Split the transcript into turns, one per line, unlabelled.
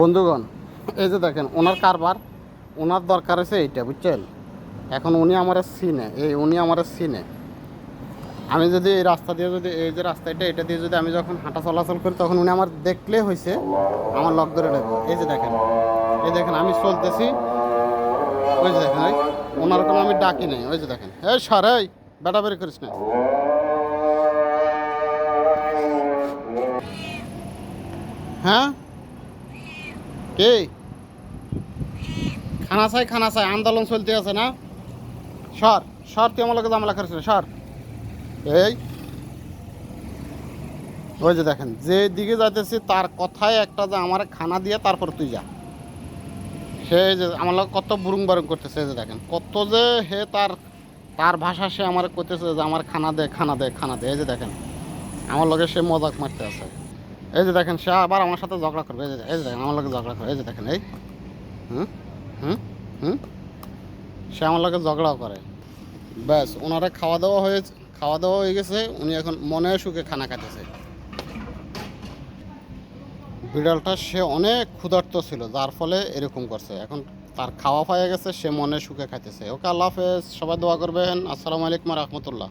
বন্ধুগণ, এই যে দেখেন, ওনার কারবার, ওনার দরকার হয়েছে এইটা, বুঝছেন? এখন উনি আমার সিনে এই উনি আমার সিনে আমি যদি এই রাস্তা দিয়ে যদি, এই যে রাস্তা এটা এটা দিয়ে যদি আমি যখন হাঁটা চলাচল করি, তখন উনি আমার দেখলে হয়েছে আমার লক ধরে নেব। এই যে দেখেন, এই দেখেন, আমি চলতেছি। ওই যে দেখেন ওই ওনার কোনো আমি ডাকি নেই। ওই যে দেখেন, এই সর, এই বেটা বেরি করিস না। হ্যাঁ? কে? খানা চাই খানা চাই আন্দোলন চলতে আছে না? সর সর তুই আমার লোকে জামলা করিস না, সর। এই। ওই যে দেখেন যে দিকে যাইতেছি তার কথায় একটা যে আমার খানা দিয়ে তারপর তুই যা। সে যে আমার কত বুরুং বারুং করতেছে যে দেখেন কত যে হে তার তার ভাষা সে আমার করতেছে যে আমার খানা দে খানা দে খানা দে এই যে দেখেন। আমার লগে সে মজাক মারতে আছে। এই যে দেখেন, সে আবার আমার সাথে ঝগড়া করবে। এই যে দেখেন, আমার লগে ঝগড়া করবে এই যে দেখেন, এই, হুম হুম হুম, সে আমার লগে ঝগড়াও করে। ব্যাস ওনারা খাওয়া দাওয়া হয়েছে খাওয়া দাওয়া হয়ে গেছে, উনি এখন মনে সুখে খানা খাইতেছে। বিড়ালটা সে অনেক ক্ষুধার্ত ছিল, যার ফলে এরকম করছে। এখন তার খাওয়া পায়ে গেছে, সে মনে সুখে খাইতেছে। ওকে আল্লাহ হাফেজ, সবাই দোয়া করবেন। আসসালামু আলাইকুম রহমতুল্লাহ।